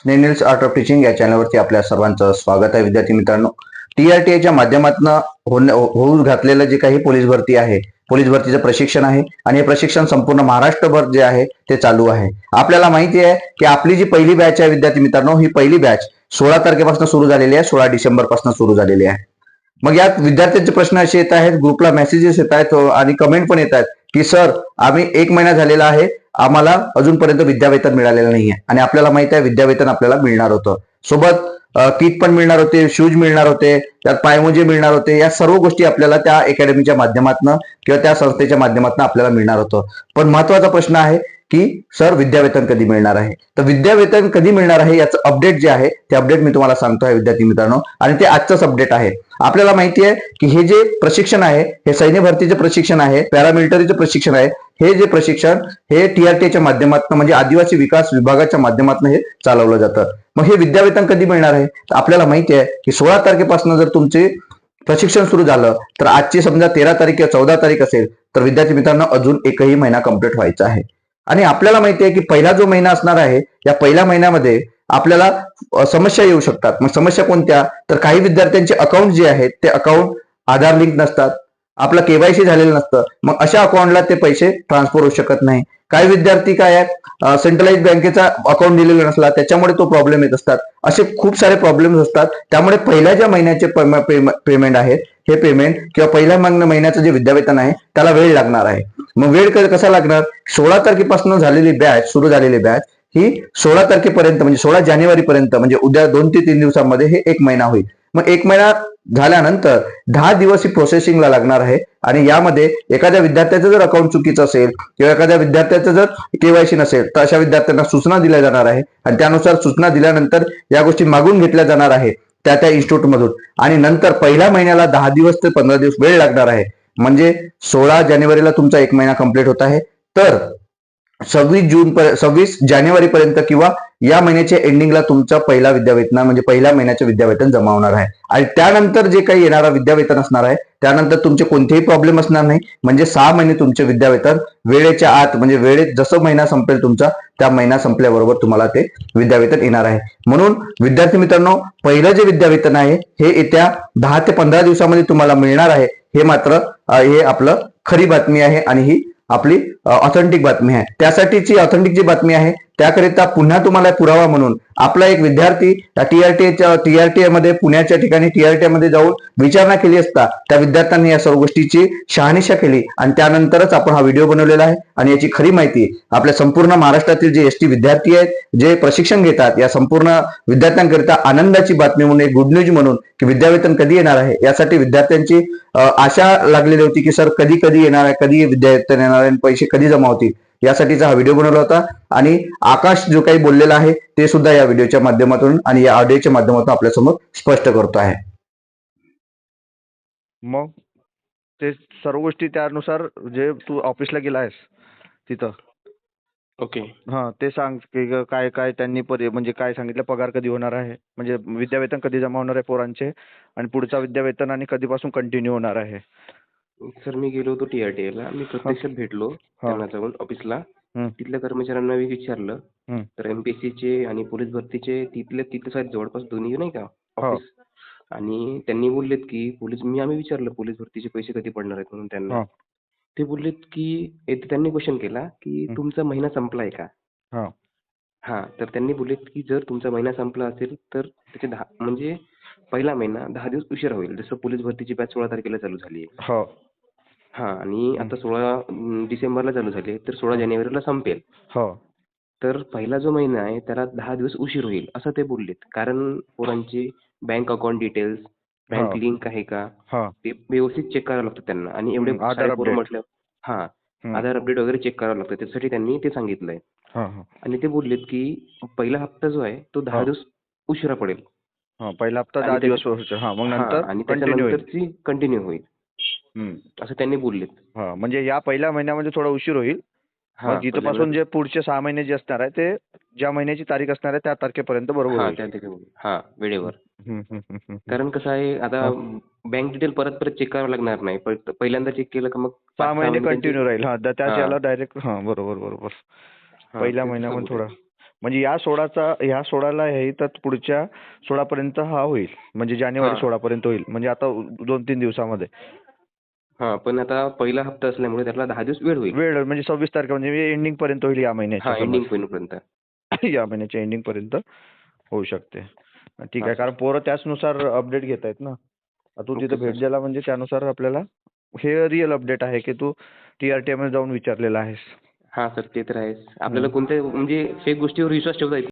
स्नेनिल्स art of teaching या चॅनलवरती आपल्या सर्वांचं स्वागत आहे. विद्यार्थी मित्रांनो टीआरटीआयच्या माध्यमातून होऊ घातलेलं जे काही पोलीस भरती आहे पोलीस भरतीचं प्रशिक्षण आहे आणि हे प्रशिक्षण संपूर्ण महाराष्ट्रभर जे आहे ते चालू आहे. आपल्याला माहिती आहे की आपली जी पहिली बॅच आहे विद्यार्थी मित्रांनो ही पहिली बॅच सोळा तारखेपासून सुरू झालेली आहे सोळा डिसेंबरपासून सुरू झालेली आहे. मग यात विद्यार्थ्यांचे प्रश्न असे येत आहेत ग्रुपला मेसेजेस येत आहेत आणि कमेंट पण येत आहेत. की सर आम्ही एक महिना झालेला आहे आम्हाला अजूनपर्यंत विद्यावेतन मिळालेलं नाहीये. आणि आपल्याला माहीत आहे विद्यावेतन आपल्याला मिळणार होतं. सोबत किट पण मिळणार होते शूज मिळणार होते त्यात पायमोजे मिळणार होते या सर्व गोष्टी आपल्याला त्या अकॅडमीच्या माध्यमातून किंवा त्या संस्थेच्या माध्यमातून आपल्याला मिळणार होतं. पण महत्त्वाचा प्रश्न आहे की सर विद्यावेतन कधी मिळणार आहे? तर विद्यावेतन कधी मिळणार आहे याचं अपडेट जे आहे ते अपडेट मी तुम्हाला सांगतो आहे विद्यार्थी मित्रांनो. आणि ते आजचंच अपडेट आहे. आपल्याला माहिती आहे की हे जे प्रशिक्षण आहे हे सैन्य भरतीचे प्रशिक्षण आहे पॅरामिलिटरीचे प्रशिक्षण आहे हे जे प्रशिक्षण हे टीआरटीच्या माध्यमातून म्हणजे आदिवासी विकास विभागाच्या माध्यमातून हे चालवलं जातं. मग हे विद्यावेतन कधी मिळणार आहे? तर आपल्याला माहिती आहे की सोळा तारखेपासून जर तुमचे प्रशिक्षण सुरू झालं तर आजची समजा तेरा तारीख किंवा चौदा तारीख असेल तर विद्यार्थी मित्रांनो अजून एकही महिना कंप्लीट व्हायचा आहे. आणि आपल्याला माहिती आहे की पहिला जो महिना असणार आहे या पहिल्या महिन्यामध्ये आपल्याला समस्या येऊ शकतात. मग समस्या कोणत्या? तर काही विद्यार्थ्यांचे अकाउंट जे आहेत ते अकाउंट आधार लिंक नसतात. आपलं केवायसी झालेलं नसतं. मग अशा अकाउंटला ते पैसे ट्रान्सफर होऊ शकत नाही. काही विद्यार्थी काय सेंट्रलाइज बँकेचा अकाउंट दिलेला नसला त्याच्यामुळे तो प्रॉब्लेम येत असतात. असे खूप सारे प्रॉब्लेम्स असतात. त्यामुळे पहिल्या ज्या महिन्याचे पेमेंट आहेत हे पेमेंट किंवा पहिल्या मागणं महिन्याचं जे विद्यावेतन आहे त्याला वेळ लागणार आहे. मग वेळ कसा लागणार? सोळा तारखेपासून झालेली बॅच सुरू झालेली बॅच ही सोळा तारखेपर्यंत म्हणजे सोळा जानेवारी पर्यंत म्हणजे उद्या दोन ते तीन दिवसांमध्ये हे एक महिना होईल. मग एक महिना झाल्यानंतर दहा दिवस ही प्रोसेसिंगला लागणार आहे आणि यामध्ये एखाद्या विद्यार्थ्याचं जर अकाउंट चुकीचं असेल किंवा एखाद्या विद्यार्थ्याचं जर केवायसी नसेल तर अशा विद्यार्थ्यांना सूचना दिल्या जाणार आहे. आणि त्यानुसार सूचना दिल्यानंतर या गोष्टी मागून घेतल्या जाणार आहे. त्या त्या इन्स्टिट्यूट मधून आणि नंतर पहिल्या महिन्याला दहा दिवस ते पंधरा दिवस वेळ लागणार आहे. म्हणजे सोळा जानेवारीला तुमचा एक महिना कंप्लीट होत आहे. तर सव्वीस जून सव्वीस जानेवारी पर्यंत किंवा या महिन्याच्या एंडिंगला तुमचा पहिला विद्यावेतन म्हणजे पहिल्या महिन्याचे विद्यावेतन जमा होणार आहे. आणि त्यानंतर जे काही येणारा विद्यावेतन असणार आहे त्यानंतर तुमचे कोणतेही प्रॉब्लेम असणार नाही. म्हणजे सहा महिने तुमचे विद्यावेतन वेळेच्या आत म्हणजे वेळेत जसं महिना संपेल तुमचा त्या महिना संपल्याबरोबर तुम्हाला ते विद्यावेतन येणार आहे. म्हणून विद्यार्थी मित्रांनो पहिलं जे विद्यावेतन आहे हे येत्या दहा ते पंधरा दिवसामध्ये तुम्हाला मिळणार आहे. हे मात्र हे आपलं खरी बातमी आहे आणि ही आपली ऑथेंटिक बातमी आहे. त्यासाठीची ऑथेंटिक जी बातमी आहे त्याकरिता पुन्हा तुम्हाला पुरावा म्हणून आपला एक विद्यार्थी टीआरटीच्या टीआरटीए मध्ये पुण्याच्या ठिकाणी टीआरटीए मध्ये जाऊन विचारणा केली असता त्या विद्यार्थ्यांनी या सर्व गोष्टीची शहानिशा केली आणि त्यानंतरच आपण हा व्हिडिओ बनवलेला आहे आणि याची खरी माहिती आपल्या संपूर्ण महाराष्ट्रातील जे एस टी विद्यार्थी आहेत जे प्रशिक्षण घेतात या संपूर्ण विद्यार्थ्यांकरिता आनंदाची बातमी म्हणून एक गुड न्यूज म्हणून की विद्यावेतन कधी येणार आहे? यासाठी विद्यार्थ्यांची आशा लागलेली होती की सर कधी कधी येणार आहे? कधी विद्यावेतन येणार आहे? आणि पैसे कधी जमा होतील? यासाठीचा हा व्हिडिओ बनवला होता. आणि आकाश जो काही बोललेला आहे ते सुद्धा या व्हिडिओच्या माध्यमातून आणि या ऑडिओच्या माध्यमातून आपल्यासमोर स्पष्ट करतो आहे. मग ते सर्व गोष्टी त्यानुसार जे तू ऑफिसला गेला आहेस तिथं. ओके हां ते सांग की काय काय त्यांनी म्हणजे काय सांगितलं पगार कधी होणार आहे? म्हणजे विद्यावेतन कधी जमा होणार आहे पोरांचे? आणि पुढचा विद्यावेतन आणि कधीपासून कंटिन्यू होणार आहे? सर मी गेलो होतो टीआरटी ला मी प्रत्यक्षात भेटलो त्यांना जाऊन ऑफिसला हं. तिथल्या कर्मचाऱ्यांना मी विचारलं हं. तर एमपीएससी चे आणि पोलीस भरतीचे तिथले तिथेच आहेत जवळपास दोन्ही नाही का हो. ऑफिस आणि त्यांनी बोललेत की पोलीस मी आम्ही विचारलं पोलीस भरतीचे पैसे कधी पडणार आहेत म्हणून त्यांना हो. ते बोललेत की त्यांनी क्वेश्चन केला की हं. तुमचा महिना संपलाय का हो. हा तर त्यांनी बोललेत की जर तुमचा महिना संपला असेल तर त्याचे दहा म्हणजे पहिला महिना दहा दिवस उशिरा होईल जसं पोलीस भरतीची बॅच सोळा तारखेला चालू झाली आहे हो आणि आता सोळा डिसेंबरला चालू झाली तर सोळा जानेवारीला संपेल. हो. तर पहिला जो महिना आहे त्याला दहा दिवस उशीर होईल असं ते बोललेत. कारण पोरांची bank account details bank. Link आहे का? हो. ते व्यवस्थित चेक करावं लागतं त्यांना. आणि एवढे आधार सारे पोरं update. म्हटलं हा. आधार अपडेट वगैरे चेक करावं लागतं. त्यासाठी त्यांनी ते सांगितलंय. हो हो. आणि ते बोललेत की पहिला हप्ता जो आहे तो दहा. दिवस उशिरा पडेल. पहिला हप्ता दहा दिवस. हा मग नंतर कंटिन्यू होईल. असं त्यांनी बोललेत. हा म्हणजे या पहिल्या महिन्यामध्ये थोडा उशीर होईल. हा मग जिथं पासून जे पुढचे सहा महिने जे असणार आहे ते ज्या महिन्याची तारीख असणार आहे त्या तारखेपर्यंत बरोबर हा हा वेळेवर. कारण कसं आहे आता बँक डिटेल परत परत चेक करावं लागणार नाही. पहिल्यांदा चेक केलं का मग सहा महिने कंटिन्यू राहील. हा द- त्याच हा. याला डायरेक्ट हा बरोबर बरोबर. हा, पहिल्या महिन्यामध्ये थोडा. म्हणजे या सोळाचा ह्या सोळाला आहे तर पुढच्या सोळापर्यंत हा होईल. म्हणजे जानेवारी हा. सोळापर्यंत होईल. म्हणजे आता दोन तीन दिवसामध्ये. हा पण आता पहिला हप्ता असल्यामुळे त्याला दहा दिवस वेळ होईल. वेळ म्हणजे सव्वीस तारखे म्हणजे एंडिंग पर्यंत होईल या महिन्याच्या हा समज. एंडिंग पर्यंत या महिन्याच्या एंडिंग पर्यंत होऊ शकते. ठीक आहे कारण पोरं त्याचनुसार अपडेट घेत आहेत ना. आता तू तिथे भेट. द्यायला म्हणजे त्यानुसार आपल्याला हे रिअल अपडेट आहे की तू टीआरटी मध्ये जाऊन विचारलेला आहेस. हा सर ते तर आहेच. आपल्याला कोणत्या म्हणजे फेक गोष्टीवर विश्वास ठेवता येत